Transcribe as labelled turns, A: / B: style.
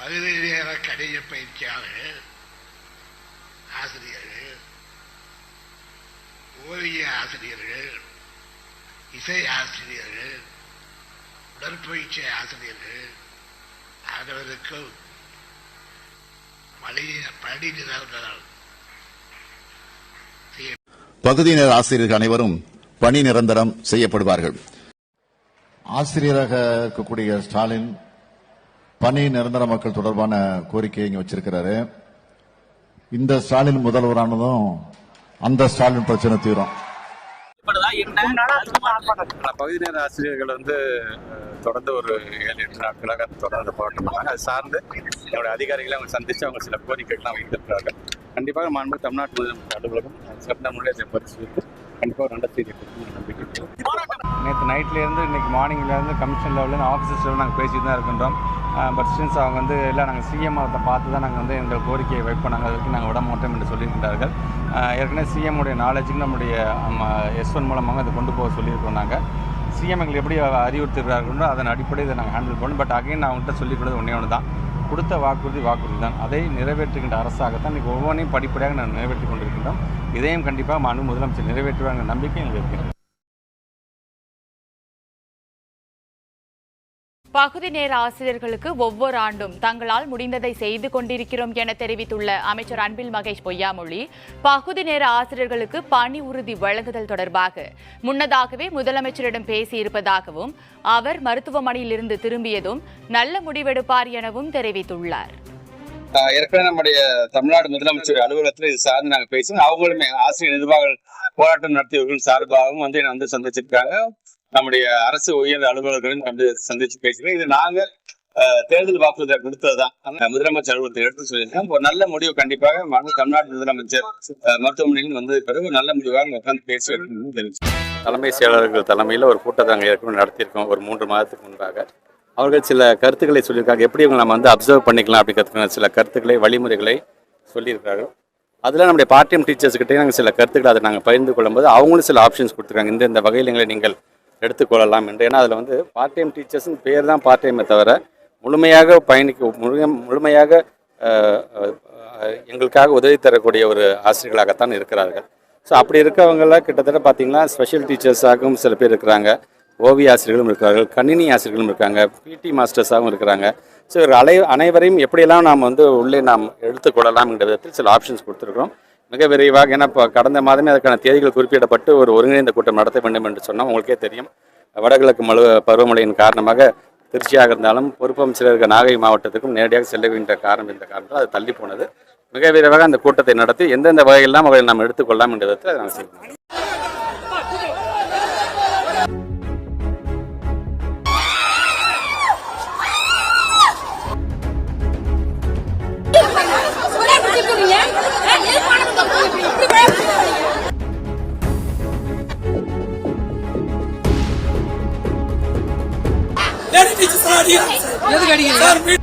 A: பகுதி நேர கணித பயிற்சியாளர்கள் ஆசிரியர்கள் ஓவிய ஆசிரியர்கள் இசை ஆசிரியர்கள் உடற்பயிற்சி ஆசிரியர்கள் ஆகியோருக்கும் பணி நிரந்தரம்
B: பகுதியினர் ஆசிரியர்கள் அனைவரும் பணி நிரந்தரம் செய்யப்படுவார்கள். ஆசிரியராக இருக்கக்கூடிய ஸ்டாலின் பணி நிரந்தர மக்கள் தொடர்பான கோரிக்கையை இங்க வச்சிருக்கிறாரு. இந்த ஸ்டாலின் முதல்வரானதும் அந்த ஸ்டாலின் பிரச்சனை தீரும்.
C: பகுதி நேர ஆசிரியர்கள் வந்து தொடர்ந்து ஒரு ஏழு எட்டு நாட்களாக தொடர்ந்து போராட்டம் பண்ணாங்க. அது சார்ந்து என்னுடைய அதிகாரிகளை அவங்க சந்தித்து அவங்க சில கோரிக்கைகள்லாம் வைத்திருக்கிறார்கள். கண்டிப்பாக மாண்பு தமிழ்நாட்டு முதலமைச்சர் அலுவலகம் சிறந்த முறையில் இதை பரிசீலித்து கண்டிப்பாக ஒரு நல்ல செய்தி நம்பிக்கை. நேற்று நைட்லேருந்து இன்னைக்கு மார்னிங்லேருந்து கமிஷன் லெவலில் ஆஃபீஸர்ஸ் லெவலில் நாங்கள் பேசிட்டு தான் இருக்கின்றோம். பட் ஸ்டூடெண்ட்ஸ் அவங்க வந்து இல்லை நாங்கள் சிஎம் அதை பார்த்து தான் நாங்கள் வந்து எங்கள் கோரிக்கையை வைப்போம். நாங்கள் அதுக்கு நாங்கள் விட மாட்டோம் என்று சொல்லியிருக்கிறார்கள் ஏற்கனவே சிஎம் உடைய நாலேஜுக்கு நம்முடைய எஸ் ஒன் மூலமாக அதை கொண்டு போக சொல்லியிருக்கோம் நாங்கள் சிஎம் எங்களுக்கு எப்படி அறிவுறுத்துகிறார்களோ அதன் அடிப்படையில் இதை நாங்கள் ஹேண்டில் பண்ணோம். பட் அகைன் நான் அவங்கள்ட்ட சொல்லிக் ஒன்றே ஒன்று தான். கொடுத்த வாக்குறுதி வாக்குறுதி தான். அதை நிறைவேற்றுகின்ற அரசாகத்தான் இன்றைக்கி ஒவ்வொன்றையும் படிப்படியாக நாங்கள் நிறைவேற்றி கொண்டிருக்கின்றோம். இதையும் கண்டிப்பாக மனு முதலமைச்சர் நிறைவேற்றுவாங்க நம்பிக்கை எங்களுக்கு இருக்கிறது
D: பகுதி நேர ஆசிரியர்களுக்கு ஒவ்வொரு ஆண்டும் தங்களால் முடிந்ததை செய்து கொண்டிருக்கிறோம் என தெரிவித்துள்ள அமைச்சர் அன்பில் மகேஷ் பொய்யாமொழி பகுதி நேர ஆசிரியர்களுக்கு பணி உறுதி வழங்குதல் தொடர்பாக முன்னதாகவே முதலமைச்சரிடம் பேசியிருப்பதாகவும் அவர் மருத்துவமனையில் இருந்து திரும்பியதும் நல்ல முடிவெடுப்பார் எனவும் தெரிவித்துள்ளார்.
C: ஏற்கனவே நம்முடைய தமிழ்நாடு முதலமைச்சர் அலுவலகத்தில் இது சார்ந்து நாங்கள் பேசுவோம் அவங்களுமே ஆசிரியர் நிர்வாக போராட்டம் நடத்தியவர்கள் சார்பாகவும் வந்து என்னை வந்து சந்திச்சிருக்காங்க. நம்முடைய அரசு உயர் அலுவலர்களும் வந்து சந்திச்சு பேசுகிறோம் இது நாங்க தேர்தல் வாக்குறுதி கொடுத்ததுதான். முதலமைச்சர் அலுவலகத்தை எடுத்து சொல்லியிருக்கேன். ஒரு நல்ல முடிவு கண்டிப்பாக தமிழ்நாடு முதலமைச்சர் மருத்துவமனையில் வந்தது பிறகு நல்ல முடிவாக உட்காந்து பேசுவேன் தெரிஞ்சு தலைமை செயலாளர்கள் தலைமையில் ஒரு கூட்டத்தை நாங்கள் ஏற்கனவே நடத்தியிருக்கோம். ஒரு மூன்று மாதத்துக்கு முன்பாக. அவர்கள் சில கருத்துக்களை சொல்லியிருக்காங்க. எப்படி இவங்க நம்ம வந்து அப்சர்வ் பண்ணிக்கலாம் அப்படிங்கிறதுக்கான சில கருத்துக்களை வழிமுறைகளை சொல்லியிருக்கார்கள் அதில் நம்முடைய பார்ட் டைம் டீச்சர்ஸ்கிட்டே நாங்கள் சில கருத்துக்களை அதை நாங்கள் பகிர்ந்து கொள்ளும்போது அவங்களும் சில ஆப்ஷன்ஸ் கொடுத்துருக்காங்க. இந்த இந்த வகையில் எங்களை நீங்கள் எடுத்துக்கொள்ளலாம் என்று. ஏன்னா அதில் வந்து பார்ட் டைம் டீச்சர்ஸ்னு பேர் தான் பார்ட் டைமே தவிர முழுமையாக பயணிக்க முழு முழுமையாக எங்களுக்காக உதவி தரக்கூடிய ஒரு ஆசிரியர்களாகத்தான் இருக்கிறார்கள். ஸோ அப்படி இருக்கவங்களாம் கிட்டத்தட்ட பார்த்தீங்கன்னா ஸ்பெஷல் டீச்சர்ஸாகவும் சில பேர் இருக்கிறாங்க. ஓவிய ஆசிரியர்களும் இருக்கிறார்கள் கணினி ஆசிரியர்களும் இருக்காங்க பிடி மாஸ்டர்ஸாகவும் இருக்கிறாங்க. ஸோ இவர் அலை அனைவரையும் எப்படியெல்லாம் நாம் வந்து உள்ளே நாம் எடுத்துக்கொள்ளலாம் என்ற விதத்தில் சில ஆப்ஷன்ஸ் கொடுத்துருக்குறோம். மிக விரைவாக ஏன்னா இப்போ கடந்த மாதமே அதற்கான தேதிகள் குறிப்பிடப்பட்டு ஒரு ஒருங்கிணைந்த கூட்டம் நடத்த வேண்டும் என்று சொன்னால் உங்களுக்கே தெரியும். வடகிழக்கு மழு பருவமழையின் காரணமாக திருச்சியாக இருந்தாலும் பொறுப்பம் சிலருக்கு நாகை மாவட்டத்துக்கும் நேரடியாக செல்ல வேண்டிய காரணம் இந்த காரணத்தில் அது தள்ளி போனது. மிக விரைவாக அந்த கூட்டத்தை நடத்தி எந்தெந்த வகையெல்லாம் அவர்களை நாம் எடுத்துக்கொள்ளலாம் என்ற விதத்தில் அதை நாங்கள் செய்வோம்
E: எதுக்கு அடிக்கிறீங்க?